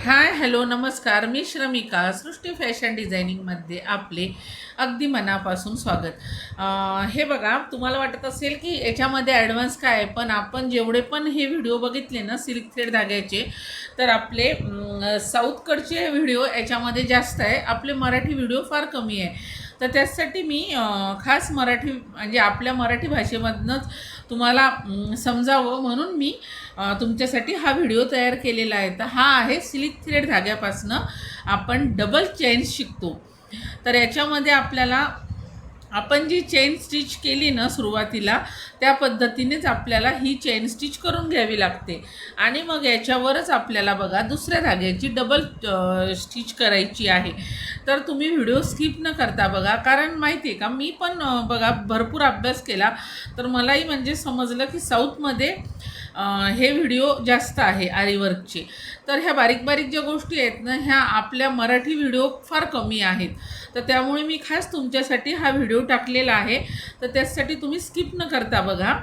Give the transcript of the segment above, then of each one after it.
Hi hello नमस्कार. मी श्रमिका सृष्टी fashion डिझायनिंगमध्ये आपले अगदी मनापासून स्वागत. हे बघा तुम्हाला वाटत असेल की याच्यामध्ये ॲडव्हान्स काय आहे पण आपण जेवढे पण हे व्हिडिओ बघितले ना सिल्क थ्रेड धाग्याचे तर आपले साऊथकडचे व्हिडिओ याच्यामध्ये जास्त आहे. आपले मराठी व्हिडिओ फार कमी आहे. तर त्यासाठी मी खास मराठी म्हणजे आपल्या मराठी भाषेमधनंच तुम्हाला समजावं म्हणून मी तुमच्यासाठी हा व्हिडिओ तयार केलेला आहे. तर हा आहे सिलिक थ्रेड धाग्यापासनं आपण डबल चेन शिकतो. तर याच्यामध्ये आपल्याला आपण जी चेन स्टिच केली ना सुरुवातीला त्या पद्धतीनेच आपल्याला ही चेन स्टिच करून घ्यावी लागते. आणि मग याच्यावरच आपल्याला बघा दुसऱ्या धाग्याची डबल स्टिच करायची आहे. तर तुम्ही व्हिडिओ स्किप न करता बघा कारण माहिती आहे का मी पण बघा भरपूर अभ्यास केला. तर मलाही म्हणजे समजलं की साऊथमध्ये हे व्हिडिओ जास्त आहे आरीवर्कचे तर ह्या बारीक बारीक ज्या गोष्टी आहेत ना ह्या आपल्या मराठी व्हिडिओ फार कमी आहेत. तर त्यामुळे मी खास तुमच्यासाठी हा व्हिडिओ टाकलेला आहे. तर त्यासाठी तुम्ही स्किप न करता बघा.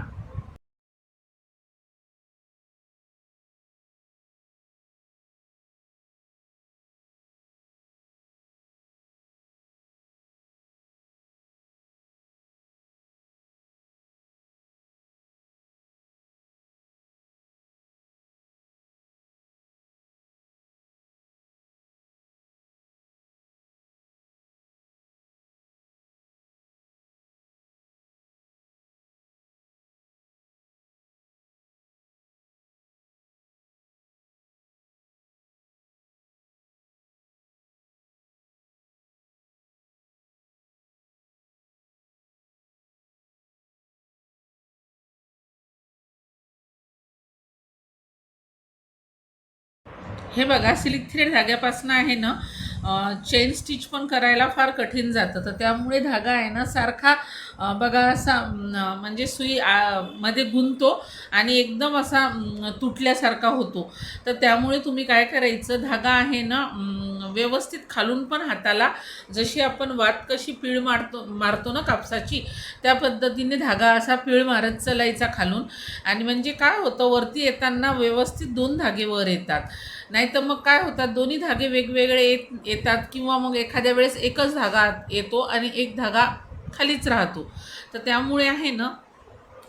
हे बघा सिल्क थ्रेड धाग्यापासून आहे ना चेन स्टिच पण करायला फार कठीण जातं. तर त्यामुळे धागा आहे ना सारखा बघा असा म्हणजे सुई आ, मध्ये गुंतो आणि एकदम असा तुटल्यासारखा होतो. तर त्यामुळे तुम्ही काय करायचं धागा आहे ना व्यवस्थित खालून पण हाताला जशी आपण वात कशी पीळ मारतो मारतो ना कापसाची त्या पद्धतीने धागा असा पीळ मारत चलायचा खालून. आणि म्हणजे काय होतं वरती येताना व्यवस्थित दोन धागे वर येतात. नाही तर मग काय होतात दोन्ही धागे वेगवेगळे येत येतात किंवा मग एखाद्या वेळेस एकच धागा येतो आणि एक धागा खालीच राहतो. तर त्यामुळे आहे ना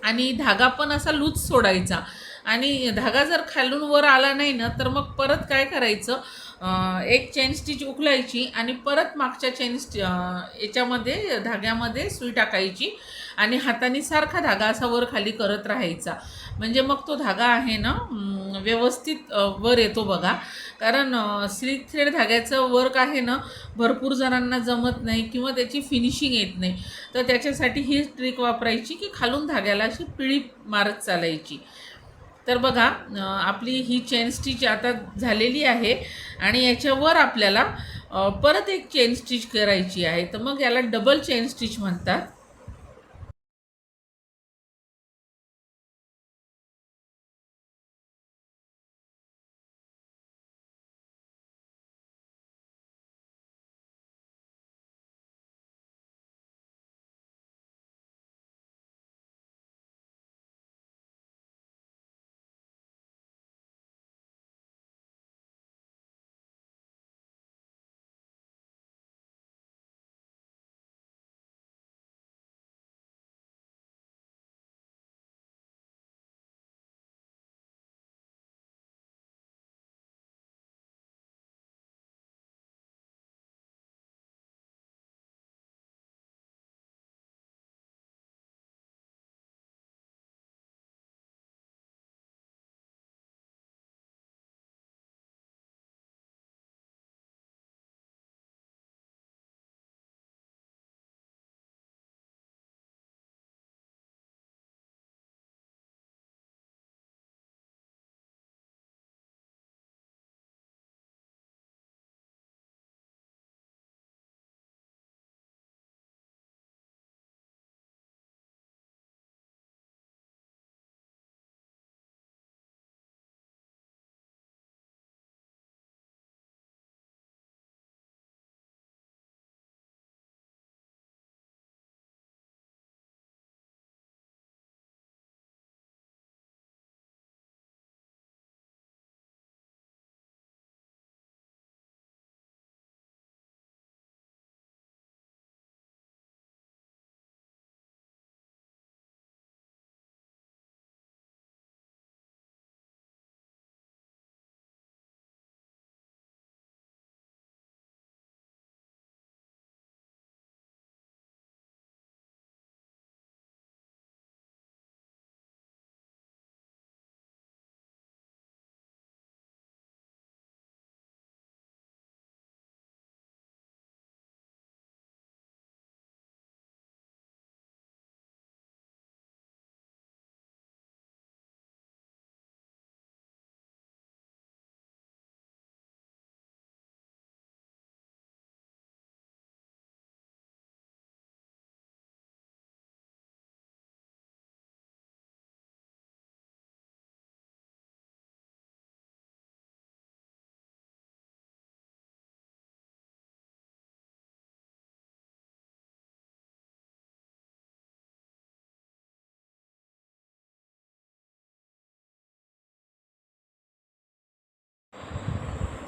आणि धागा पण असा लूज सोडायचा. आणि धागा जर खालून वर आला नाही ना तर मग परत काय करायचं एक चेन स्टिच उकलायची आणि परत मागच्या चेन स्टि याच्यामध्ये धाग्यामध्ये सुई टाकायची आणि हाताने सारखा धागा असा वर खाली करत राहायचा. म्हणजे मग तो धागा आहे ना व्यवस्थित वर येतो बघा. कारण सिल्क थ्रेड धाग्याचं वर्क आहे ना भरपूर जणांना जमत नाही किंवा त्याची फिनिशिंग येत नाही. तर त्याच्यासाठी ही ट्रिक वापरायची की खालून धाग्याला अशी पिळी मारत चालायची. तर बघा आपली ही चेन स्टिच आता झालेली आहे आणि याच्यावर आपल्याला परत एक चेन स्टिच करायची आहे. तर मग याला डबल चेन स्टिच म्हणतात.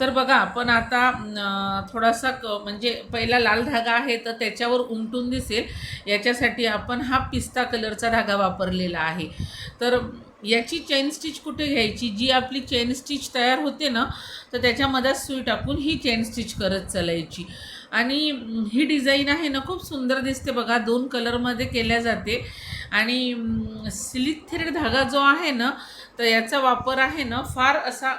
तर बघा आपण आता थोडासा क म्हणजे पहिला लाल धागा आहे तर त्याच्यावर उमटून दिसेल. याच्यासाठी आपण हा पिस्ता कलरचा धागा वापरलेला आहे. तर याची चेन स्टिच कुठे घ्यायची? जी आपली चेन स्टिच तयार होते ना तर त्याच्यामध्ये सुई टाकून ही चेन स्टिच करत चालायची. आणि ही डिझाईन आहे ना खूप सुंदर दिसते बघा. दोन कलरमध्ये केल्या जाते. आणि सिलिक थ्रेड धागा जो आहे ना तर याचा वापर आहे ना फार असा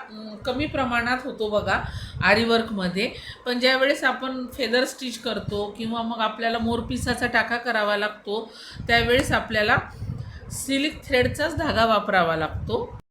कमी प्रमाणात होतो बघा आरीवर्कमध्ये पण ज्यावेळेस आपण फेदर स्टिच करतो किंवा मग आपल्याला मोरपिसाचा टाका करावा लागतो त्यावेळेस आपल्याला सिलिक थ्रेडचाच धागा वापरावा लागतो.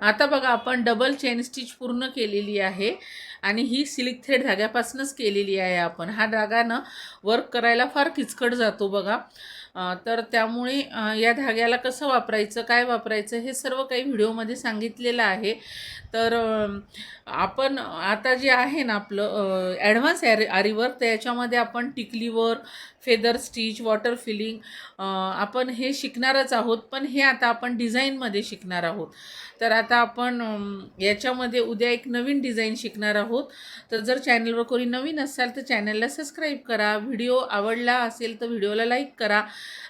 आता बघा आपण डबल चेन स्टिच पूर्ण केलेली आहे आणि ही सिल्क थ्रेड धाग्यापासूनच केलेली आहे आपण. हा धागा ना वर्क करायला फार किचकट जातो बघा. तर त्यामुळे या धाग्याला कसं वापरायचं काय वापरायचं हे सर्व काही व्हिडिओमध्ये सांगितलेलं आहे. तर आपण आता जे आहे ना आपलं ॲडव्हान्स ॲरी आरीवर्क तर याच्यामध्ये आपण टिकलीवर फेदर स्टिच वॉटर फिलिंग आपण हे शिकणारच आहोत पण हे आता आपण डिझाईनमध्ये शिकणार आहोत. तर आता आपण याच्यामध्ये उद्या एक नवीन डिझाईन शिकणार आहोत. तर जर चॅनलवर कोणी नवीन असाल तर चॅनलला सबस्क्राईब करा. व्हिडिओ आवडला असेल तर व्हिडिओला लाईक करा.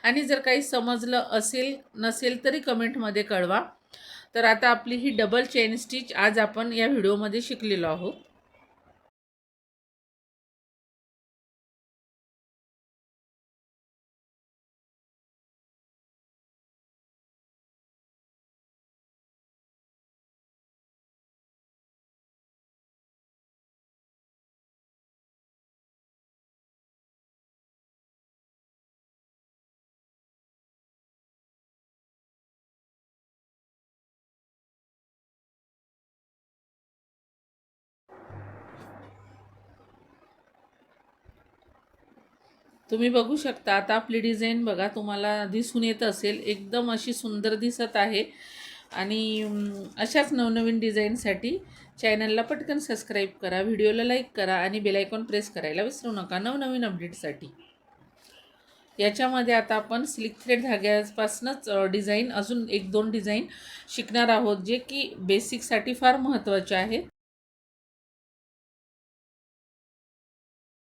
आणि जर काही समजलं असेल नसेल तरी कमेंटमध्ये कळवा. तर आता आपली ही डबल चेन स्टिच आज आपण या व्हिडिओमध्ये शिकलेलो आहोत. तुम्ही बघू शकता आता आपली डिझाईन बघा तुम्हाला दिसून येत असेल एकदम अशी सुंदर दिसत आहे. आणि अशाच नवनवीन डिझाईनसाठी चॅनलला पटकन सबस्क्राईब करा व्हिडिओला लाईक करा आणि बेलायकॉन प्रेस करायला विसरू नका नवनवीन अपडेटसाठी. याच्यामध्ये आता आपण सिल्क थ्रेड धाग्यापासूनच डिझाईन अजून एक दोन डिझाईन शिकणार आहोत जे की बेसिकसाठी फार महत्त्वाचे आहेत.